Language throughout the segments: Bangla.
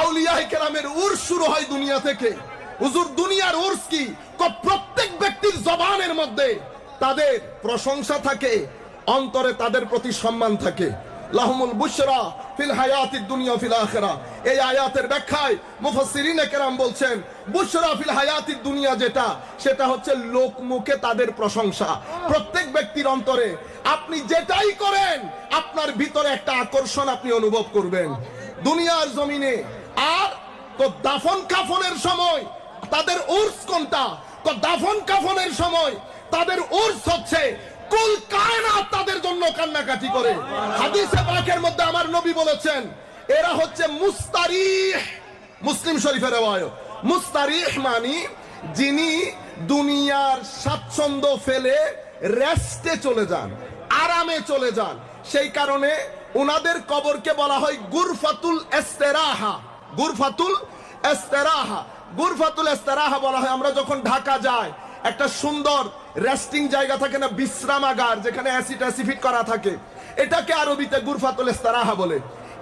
আউলিয়াহ কেরামের উর্স শুরু হয় দুনিয়া থেকে। হুজুর, দুনিয়ার উর্স কি? প্রত্যেক ব্যক্তির জবানের মধ্যে তাদের প্রশংসা থাকে, অন্তরে তাদের প্রতি সম্মান থাকে। ব্যাখ্যায় কেরাম বলছেন, বুশরা দুনিয়া যেটা, সেটা হচ্ছে লোক মুখে তাদের প্রশংসা। প্রত্যেক ব্যক্তির অন্তরে আপনি যেটাই করেন, আপনার ভিতরে একটা আকর্ষণ আপনি অনুভব করবেন। দুনিয়ার জমিনে আর তো দাফন কাফনের সময় তাদের উর্স কোনটা? তো দাফন কাফনের সময় তাদের উর্স হচ্ছে, কুল কায়নাত তাদের জন্য কান্নাকাটি করে। হাদিসে পাকের মধ্যে আমার নবী বলেছেন, এরা হচ্ছে মুস্তারিহ, মুসলিম শরীফের রেওয়ায়ত। মুস্তারিহ মানি যিনি দুনিয়ার স্বাচ্ছন্দ্য ফেলে রেস্টে চলে যান, আরামে চলে যান। সেই কারণে উনাদের কবরকে বলা হয় গুরফাতুল এস্তেরাহা। গুরফাতুল এস্তেরাহা। গুরফাতুল এস্তেরাহা বলা হয়, আমরা যখন ঢাকা যাই, একটা সুন্দর রেস্টিং জায়গা থাকে না, বিশ্রামাগার, যেখানে অ্যাসিড অ্যাসিফিট করা থাকে। এটাকে আরবিতে গুরফাতুল এস্তেরাহা বলে।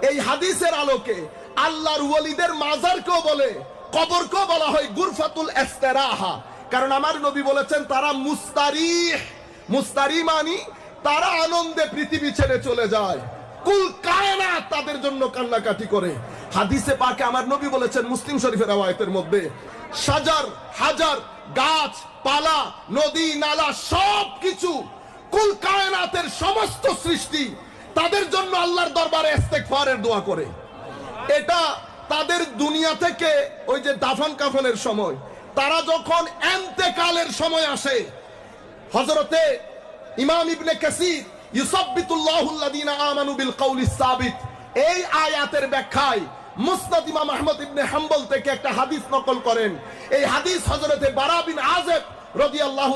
এই হাদিসের আলোকে আল্লাহর ওয়ালিদের মাজারকেও বলে, কবরকেও বলা হয় গুরফাতুল এস্তেরাহা। কারণ আমার নবী বলেছেন, তারা মুস্তারিহ। মুস্তারি মানি, তারা আনন্দে পৃথিবী ছেড়ে চলে যায়। কুল কায়না তাদের জন্য কান্নাকাটি করে। হাদিসে পাকে আমার নবী বলেছেন মুসলিম শরীফের আওয়ায়তের মধ্যে, সাজার, হাজার, গাছ, পালা, নদী, নালা সব কিছু কুল কায়নাতের সমস্ত সৃষ্টি তাদের জন্য আল্লাহর দরবারে ইস্তেগফারের দোয়া করে। এটা তাদের দুনিয়া থেকে ওই যে দাফন কাফনের সময়, তারা যখন এন্তেকালের সময় আসে হজরতে ইমাম ইবনে কাসির, ইউসাব্বিতুল্লাহুল্লাযীনা আমানু বিল কওলিস সাবিত, এই আয়াতের ব্যাখ্যায় মুসনাদ ইমাম আহমদ ইবনে হাম্বল থেকে একটা হাদিস নকল করেন। এই হাদিস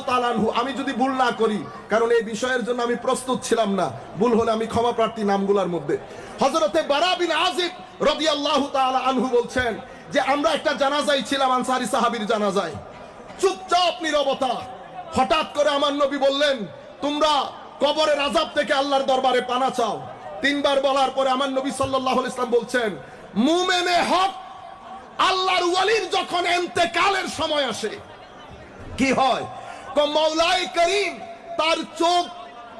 তাআলা আনহু। আমি যদি ভুল না করি, কারণ এই বিষয়ের জন্য আমি প্রস্তুত ছিলাম না, ভুল হলে আমি ক্ষমা প্রার্থী নামগুলোর মধ্যে। হযরতে বারা বিন আযিব রাদিয়াল্লাহু তাআলা আনহু বলছেন যে, আমরা একটা জানাজায় ছিলাম আনসারী সাহাবীর চুপচাপ, নীরবতা। হঠাৎ করে আমার নবী বললেন, তোমরা কবরের আজাব থেকে আল্লাহর দরবারে পানা চাও। তিনবার বলার পরে আমার নবী আলাইহি ইসলাম বলছেন মুমেনে হক আল্লাহর ওয়ালির যখন এন্তেকালের সময় আসে, কি হয়? মৌলাই করিম তার চোখ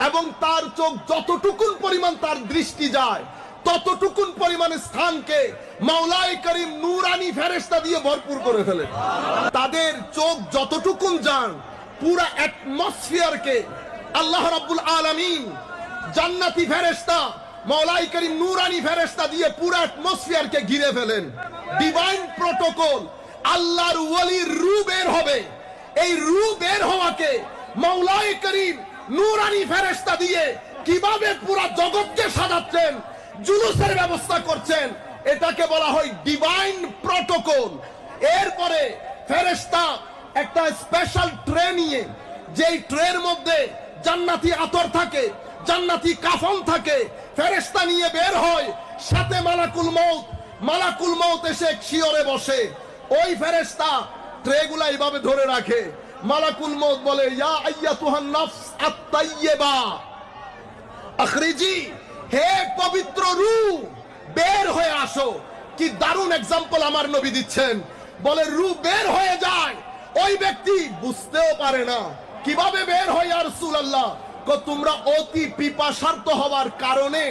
এবং তার চোখ যতটুকুন পরিমাণ তার দৃষ্টি যায়, ততটুকুন পরিমাণ স্থানকে মাওলাই করিম নুরানি ফেরেস্তা দিয়ে ভরপুর করে ফেলে তাদের চোখ যতটুকুন যান, পুরা অ্যাটমসফিয়ারকে আল্লাহ রাব্বুল আলামিন জান্নাতি ফেরেস্তা মৌলাই করিম নুরানি ফেরেস্তা দিয়ে পুরো অ্যাটমসফিয়ারকে ঘিরে ফেলেন। ডিভাইন প্রোটোকল আল্লাহর ওয়ালির রু বের হবে। এই রু বের হওয়াকে মৌলাই করিম নুরানি ফেরেস্তা দিয়ে কীভাবে পুরা জগৎকে সাজাচ্ছেন, জুলুসের ব্যবস্থা করছেন, এটাকে বলা হয় ডিভাইন প্রোটোকল এরপরে ফেরেস্তা একটা স্পেশাল ট্রে নিয়ে, যেই ট্রের মধ্যে জান্নাতি আতর থাকে জান্নাতি কাফন থাকে ফেরেস্তা নিয়ে বের হয়, সাথে মালাকুল মৌত মালাকুল মৌত এসে শিওরে বসে। ওই ফেরেস্তা ট্রেগুলা এইভাবে ধরে রাখে। মালাকুল মৌত বলে, ইয়া আইয়াতুহান নাফস আত-তাইয়্যিবা, আখরিজি, হে পবিত্র রু বের হয়ে আসো। কি দারুণ এক্সাম্পল আমার নবী দিচ্ছেন। বলে রু বের হয়ে যায়, ওই ব্যক্তি বুঝতেও পারে না। কীভাবে বের হয় আর রাসূলুল্লাহ? কো তোমরা অতি পিপাসার্ত হওয়ার কারণে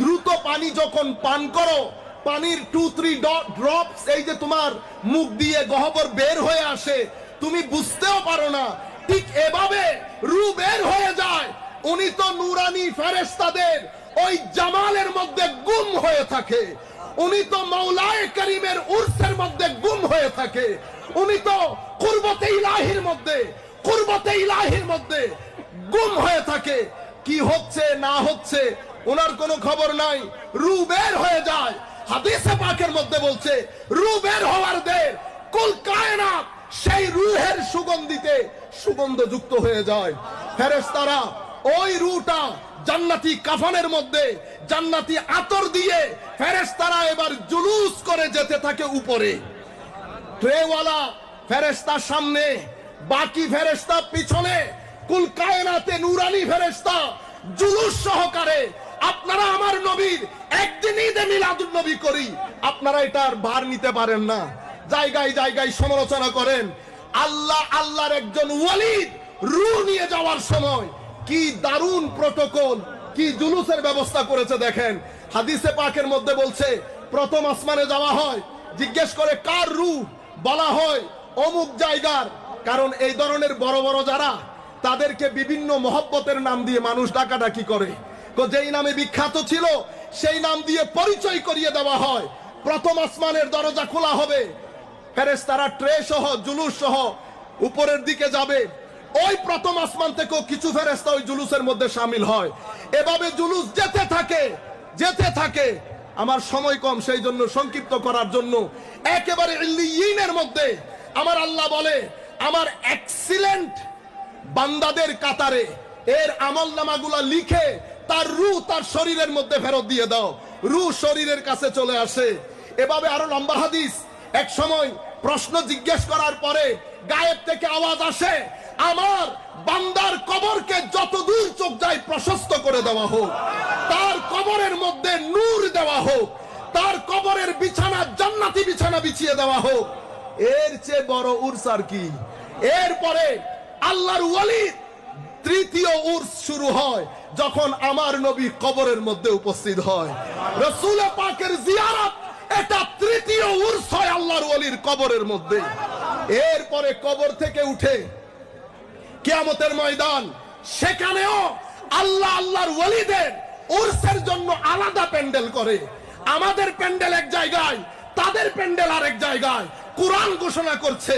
দ্রুত পানি যখন পান করো, পানির টু থ্রি ড্রপস এই যে তোমার মুখ দিয়ে গহবর বের হয়ে আসে, তুমি বুঝতেও পারো না, ঠিক এভাবে রু বের হয়ে যায়। উনি তো নুরানি ফেরেস্তাদের ওই জামালের মধ্যে গুম হয়ে থাকে। উনি তো মৌলায় করিমের উর্সের মধ্যে গুম হয়ে থাকে। উনি তো কুরবতে ইলাহির মধ্যে, কুরবতে ইলাহির মধ্যে গুম হয়ে থাকে। কি হচ্ছে, না হচ্ছে, ওনার কোনো খবর নাই। রু বের হয়ে যায়। হাদিসে পাকের মধ্যে বলছে, রু বের হওয়ার দের, কুল কায়নাত, সেই রুহের সুগন্ধিতে সুগন্ধ যুক্ত হয়ে যায়। ফেরেশতারা, ওই রুটা জান্নাতি কাফানের মধ্যে জান্নাতি আতর দিয়ে ফেরেশতারা এবার জুলুস করে যেতে থাকে উপরে। ট্রেওয়ালা ফেরেস্তা সামনে, বাকি ফেরেস্তা পিছনে। কুল কায়নাতে নুরানি ফেরেস্তা জুলুস সহকারে আপনারা আমার নবীর, একদিন ঈদে মিলাদুল নবী করি। আপনারা এটার ভার নিতে পারেন না। জায়গায় জায়গায় সমালোচনা করেন। আল্লাহ, আল্লাহর একজন ওয়ালিদ রু নিয়ে যাওয়ার সময় কি দারুণ প্রটোকল, কি জুলুসের ব্যবস্থা করেছে দেখেন। হাদিসে পাকের মধ্যে বলছে, প্রথম আসমানে যাওয়া হয়, জিজ্ঞেস করে কার রু বলা হয় অমুক জায়গার। কারণ এই ধরনের বড় বড় যারা তাদেরকে বিভিন্ন মহব্বতের নাম দিয়ে মানুষ ডাকাডাকি করে। যেই নামে বিখ্যাত ছিল, সেই নাম দিয়ে পরিচয় করিয়ে দেওয়া হয়। প্রথম আসমানের দরজা খোলা হবে। ফেরেশতারা ট্রে সহ, জুলুস সহ উপরের দিকে যাবে। ওই প্রথম আসমান থেকেও কিছু ফেরেশতা ওই জুলুসের মধ্যে সামিল হয়। এভাবে জুলুস যেতে থাকে যেতে থাকে। আমার সময় কম, সেই জন্য সংক্ষিপ্ত করার জন্য। একেবারে ইল্লিয়িনের মধ্যে। আমার আল্লাহ বলে, আমার এক্সিলেন্ট বান্দাদের কাতারে এর আমল নামাগুলা লিখে তার রু তার শরীরের মধ্যে ফেরত দিয়ে দাও। রু শরীরের কাছে চলে আসে। এভাবে আরও লম্বা হাদিস। এক সময় প্রশ্ন জিজ্ঞেস করার পরে গায়েব থেকে আওয়াজ আসে, আমার বান্দার কবরকে যত দূর চোখ যায় প্রশস্ত করে দেওয়া হোক, তার কবরের মধ্যে নূর দেওয়া হোক, তার কবরের বিছানা জান্নাতি বিছানা বিছিয়ে দেওয়া হোক। এর চেয়ে বড় উর্স আর কি। এরপরে আল্লাহর ওয়ালিদ তৃতীয় উর্স শুরু হয় যখন আমার নবী কবরের মধ্যে উপস্থিত হয়। রসুল পাকের জিয়ারত এটা তৃতীয় উর্স হয় আল্লাহর ওয়ালির কবরের মধ্যে। এরপরে কবর থেকে উঠে কিয়ামতের ময়দান, সেখানেও আল্লাহ আল্লাহর ওয়ালিদের উর্সের জন্য আলাদা প্যান্ডেল করে। আমাদের প্যান্ডেল এক জায়গায়, তাদের প্যান্ডেল আরেক জায়গায়। কোরআন ঘোষণা করছে,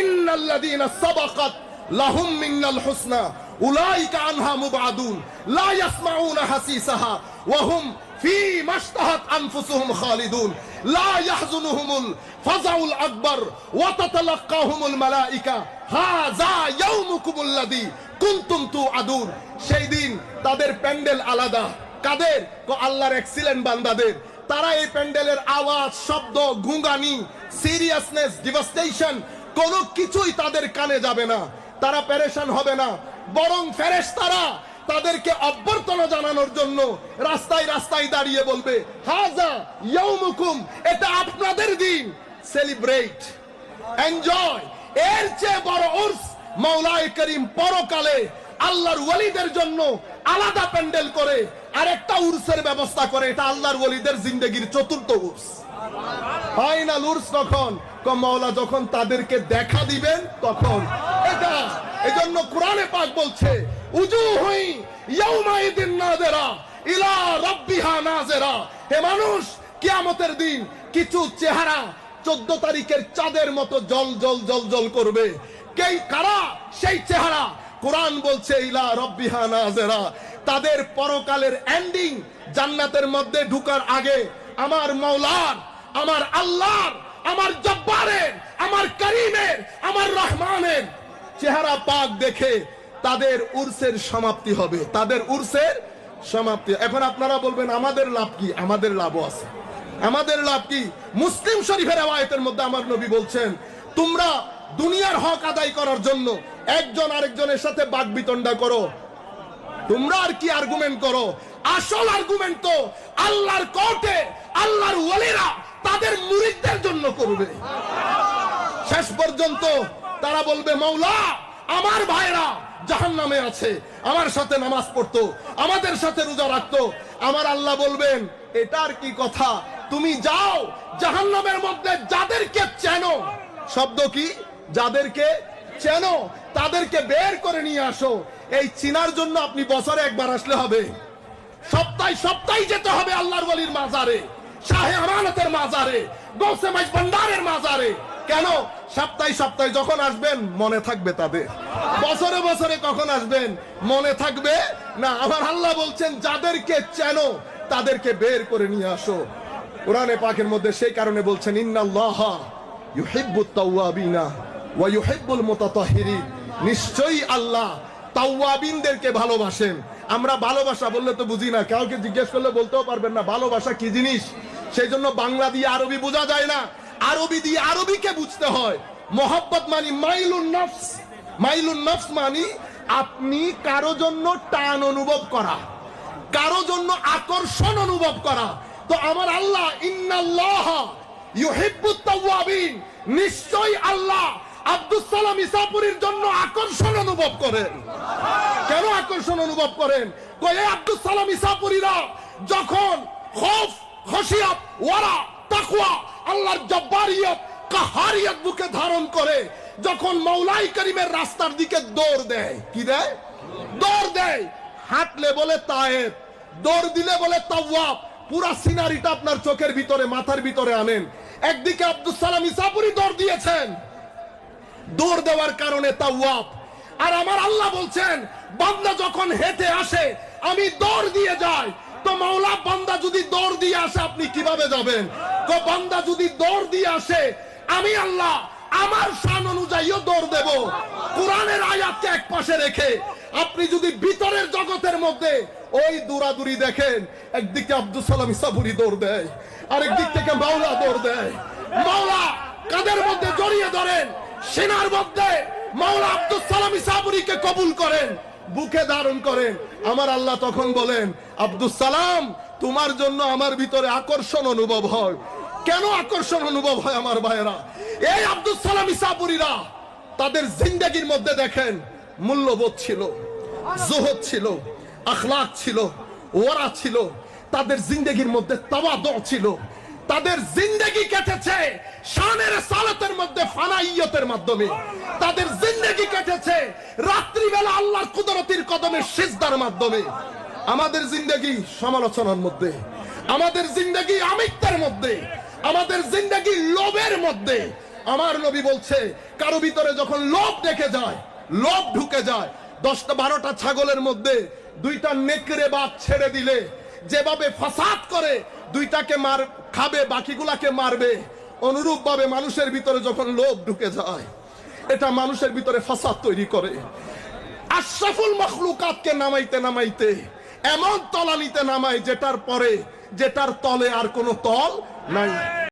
ইন্নাল্লাযীনা সাবাকাত লাহুম মিনাল হুসনা, উলাইকা আনহা মুবাদুন, লা ইয়াসমাউনা হাসিসাহা, ওয়া হুম ফি মাশতাহাত আনফুসুহুম খালিদুন। লা ইয়াহজুনুহুমুল ফাজাউল আকবার, ওয়া তাতালাক্কাহুমুল মালাইকা, হাযা ইয়াউমুকুমুল্লাযী কুনতুম তুআদুন। সেই দিন তাদের প্যান্ডেল আলাদা। কাদের? আল্লাহর এক্সিলেন্ট বান্দাদের। তারা এই প্যান্ডেলের আওয়াজ, শব্দ গুঙ্গানি সিরিয়াসনেস, ডিভাস্টেশন কোনো কিছুই তাদের কানে যাবে না। তারা পেরেশান হবে না। বরং ফেরেশতারা তাদেরকে অভ্যর্থনা জানানোর জন্য রাস্তায় রাস্তায় দাঁড়িয়ে বলবে, হাজা ইয়াউমুকুম, এটা আপনাদের দিন। সেলিব্রেট এনজয় এর চেয়ে বড় উর্স মাওলায় করিম পরকালে আল্লাহর ওয়ালিদের জন্য আলাদা প্যান্ডেল করে, আরেকটা উর্সের ব্যবস্থা করে, এটা আল্লাহর ওয়ালিদের জিন্দেগির চতুর্থ উর্স। ফাইনাল উর্স কখন? ক মাওলা, যখন তাদেরকে দেখা দিবেন, তখন। এটা এজন্য কোরআনে পাক বলছে, উজু ইয়াউমাইদিন ইলা রাব্বিহা নাযিরা হে মানুষ, কিয়ামতের দিন কিছু চেহারা চোদ্দ তারিখের চাঁদের মতো জল জল জল জল করবে। কে কারা? সেই চেহারা। কোরআন বলছে, ইলা তাদের পরকালের এন্ডিং জান্নাতের মধ্যে ঢুকার আগে আমার মাওলার, আমার আল্লাহর, আমার জব্বারের, আমার করিমের, আমার রহমানের চেহারা পাক দেখে তাদের উর্সের সমাপ্তি হবে। তাদের উর্সের সমাপ্তি। এখন আপনারা বলবেন, আমাদের লাভ কি? আমাদের লাভও আছে। আমাদের লাভ কি? মুসলিম শরীফের আয়াতের মধ্যে আমার নবী বলছেন, তোমরা দুনিয়ার হক আদায় করার জন্য একজন আরেকজনের সাথে বাক বিতণ্ডা করো। তোমরা আর কি আর্গুমেন্ট করো? আসল আর্গুমেন্ট তো আল্লাহর কোর্টে আল্লাহর ওয়ালিরা তাদের মুরিদদের জন্য করবে। শেষ পর্যন্ত তারা বলবে, মৌলা, আমার ভাইরা জাহান নামে আছে, আমার সাথে নামাজ পড়তো, আমাদের সাথে রোজা রাখতো। আমার আল্লাহ বলবেন, এটার কি কথা? তুমি যাও জাহান নামের মধ্যে যাদেরকে চেনো, শব্দ কি? যাদেরকে চেনো, তাদেরকে বের করে নিয়ে আসো। এই চিনার জন্য আপনি বছরে একবার আসলে হবে। সপ্তাহে সপ্তাহে যেতে হবে আল্লাহর ওয়ালির মাজারে, শাহে আমানতের মাজারে, গৌসে মাইজ ভান্ডারের মাজারে। কেন? সপ্তাহে সপ্তাহে যখন আসবেন, মনে থাকবে তাদের। বছরে বছরে কখন আসবেন, মনে থাকবে? না, আমার আল্লাহ বলছেন, যাদেরকে চেনো, তাদেরকে বের করে নিয়ে আসো। কোরআনে পাকের মধ্যে সেই কারণে বলছেন, ইন্নাল্লাহ ইউহিব্বুত তাওয়াবিনা ওয়া ইউহিব্বুল মুতাতাহহিরিন নিশ্চয়ই আল্লাহ তাওয়াবিনদেরকে ভালোবাসেন। আমরা ভালোবাসা বললে তো বুঝি না, কাউকে জিজ্ঞেস করলে বলতেও পারবেন না, ভালোবাসা কি জিনিস? সেই জন্য বাংলা দিয়ে আরবি বোঝা যায় না। আরবি দিয়ে আরবিকে বুঝতে হয়। মোহাব্বত মানি মাইলুন নফস। মাইলুন নফস মানি আপনি কারও জন্য টান অনুভব করা। কারও জন্য আকর্ষণ অনুভব করা। তো আমার আল্লাহ, ইন্নাল্লাহ ইউহিব্বুত তাওয়াবিন। নিশ্চয়ই আল্লাহ আব্দুস সালাম ইসাপুরীর জন্য আকর্ষণ অনুভব করেন। কেন আকর্ষণ অনুভব করেন? কয়ে আব্দুল সালাম ইসাপুরীরা যখন খৌফ, খসিয়াত, ওয়ারা তাকওয়া, আল্লাহর জব্বারিয়ত কাহারিয়ত বুকে ধারণ করে, যখন মৌলাই করিমের রাস্তার দিকে দৌড় দেয়, কি দেয়? দৌড় দেয়। হাঁটলে বলে তায়েব, দৌড় দিলে বলে তাওয়াব। পুরা সিনারিটা আপনার চোখের ভিতরে, মাথার ভিতরে আনেন। একদিকে আব্দুল সালাম ইসাপুরি দৌড় দিয়েছেন। দৌড় দেওয়ার কারণে তাওয়াব। আর আমার আল্লাহ বলছেন, বান্দা যখন হেঁটে আসে, আমি দৌড় দিয়ে যাই। তো মাওলা, বান্দা যদি দৌড় দিয়ে আসে, আপনি কীভাবে যাবেন? তো বান্দা যদি দৌড় দিয়ে আসে, আমি আল্লাহ আমার শান অনুযায়ীও দৌড় দেব। কোরআনের আয়াতকে এক পাশে রেখে আপনি যদি ভিতরের জগতের মধ্যে ওই দৌড়াদুরি দেখেন, একদিকে আব্দুল সালাম ইসাবুরি দৌড় দেয় আরেক দিক থেকে মাওলা দৌড় দেয়। মাওলা কাদের মধ্যে জড়িয়ে ধরেন? সেনার মধ্যে। মাওলা আব্দুল সালাম ইসাবুরিকে কবুল করেন, বুকে ধারণ করেন। আমার আল্লাহ তখন বলেন আব্দুল সালাম, তোমার জন্য আমার ভিতরে আকর্ষণ অনুভব হয়। কেন আকর্ষণ অনুভব হয় আমার ভাইয়েরা? এই আব্দুল সালাম ইসাবুরিরা তাদের জিন্দগির মধ্যে দেখেন, মূল্যবোধ ছিল, জোহদ ছিল, আখলাক ছিল ওরা ছিল, তাদের জিন্দগির মধ্যে তাওয়াদ ছিল। তাদের জিন্দগি কেটেছে শানের সালাতের মধ্যে ফানাইয়তের মাধ্যমে। তাদের জিন্দগি কেটেছে রাত্রিবেলা আল্লাহর কুদরতির কদমে সিজদার মাধ্যমে। আমাদের জিন্দগি সমালোচনার মধ্যে, আমাদের জিন্দগি আমিত্বের মধ্যে, আমাদের জিন্দগি লোভের মধ্যে। আমার নবী বলছে, কারও ভিতরে যখন লোভ দেখে যায়, লোভ ঢুকে যায়, দশটা বারোটা ছাগলের মধ্যে দুইটা নেকড়ে বাদ ছেড়ে দিলে, যেভাবে ফাসাদ করে দুইটাকে মার, খাবে, বাকিগুলাকে মারবে। অনুরূপভাবে মানুষের ভিতরে যখন লোভ ঢুকে যায়, এটা মানুষের ভিতরে ফাসাদ তৈরি করে। আশরাফুল মখলুকাতকে নামাইতে নামাইতে, এমন তলানিতে নামায় যেটার পরে, যেটার তলে আর কোনো তল নাই।